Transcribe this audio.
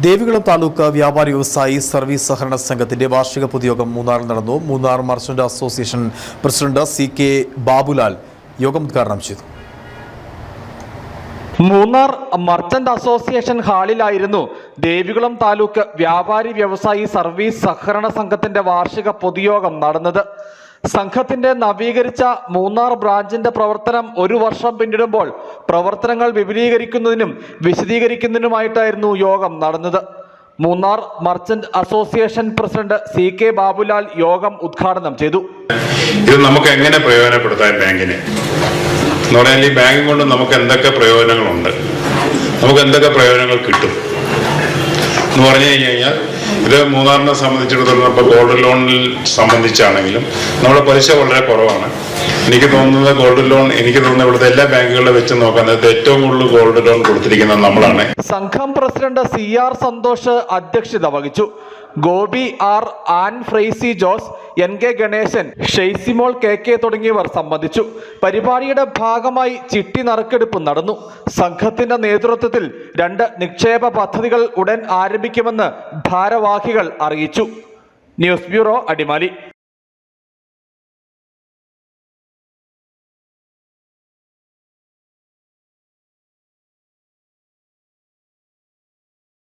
ദേവികുളം താലൂക്ക് വ്യാപാരി വ്യവസായി സർവീസ് സഹകരണ സംഘത്തിന്റെ വാർഷിക പൊതുയോഗം മൂന്നാറിൽ നടന്നു. Munnar merchant association president C K Babulal യോഗം ഉദ്ഘാടനം ചെയ്തു. മൂന്നാർ മർച്ചന്റ് അസോസിയേഷൻ ഹാളിലായിരുന്നു ദേവികുളം താലൂക്ക് വ്യാപാരി വ്യവസായി സർവീസ് സഹകരണ സംഘത്തിന്റെ വാർഷിക പൊതുയോഗം നടന്നത്. സംഘത്തിന്റെ നവീകരിച്ച മൂന്നാർ ബ്രാഞ്ചിന്റെ പ്രവർത്തനം ഒരു വർഷം പിന്നിടുമ്പോൾ പ്രവർത്തനങ്ങൾ വിപുലീകരിക്കുന്നതിനും വിശദീകരിക്കുന്നതിനുമായിട്ടായിരുന്നു യോഗം നടന്നത്. Munnar merchant association president C K Babulal യോഗം ഉദ്ഘാടനം ചെയ്തു. ഇത് നമുക്ക് എങ്ങനെ പ്രയോജനപ്പെടുത്താം ബാങ്കിനെ? എന്ന് പറഞ്ഞാൽ ഈ ബാങ്ക് കൊണ്ട് നമുക്ക് എന്തൊക്കെ പ്രയോജനങ്ങളുണ്ട്? നമുക്ക് എന്തൊക്കെ പ്രയോജനങ്ങൾ കിട്ടും? എന്ന് പറഞ്ഞു കഴിഞ്ഞു കഴിഞ്ഞാൽ ഇത് മൂന്നാറിനെ സംബന്ധിച്ചിടത്തോളം ഇപ്പോൾ ഗോൾഡ് ലോണിൽ സംബന്ധിച്ചാണെങ്കിലും നമ്മുടെ പലിശ വളരെ കുറവാണ്. എനിക്ക് തോന്നുന്നത് ഗോൾഡ് ലോൺ എനിക്ക് തോന്നുന്നത് ഇവിടുത്തെ എല്ലാ ബാങ്കുകളെ വെച്ച് നോക്കാൻ ഏറ്റവും കൂടുതൽ ഗോൾഡ് ലോൺ കൊടുത്തിരിക്കുന്നത് നമ്മളാണ്. സംഘം പ്രസിഡന്റ് സി ആർ സന്തോഷ് അധ്യക്ഷത വഹിച്ചു. Gopi R Ann Fraisy Jose N K Ganesan Shaisimol K K തുടങ്ങിയവർ സംബന്ധിച്ചു. പരിപാടിയുടെ ഭാഗമായി ചിട്ടി നറുക്കെടുപ്പ് നടന്നു. സംഘത്തിന്റെ നേതൃത്വത്തിൽ രണ്ട് നിക്ഷേപ പദ്ധതികൾ ഉടൻ ആരംഭിക്കുമെന്ന് ഭാരവാഹികൾ അറിയിച്ചു. News bureau Adimali.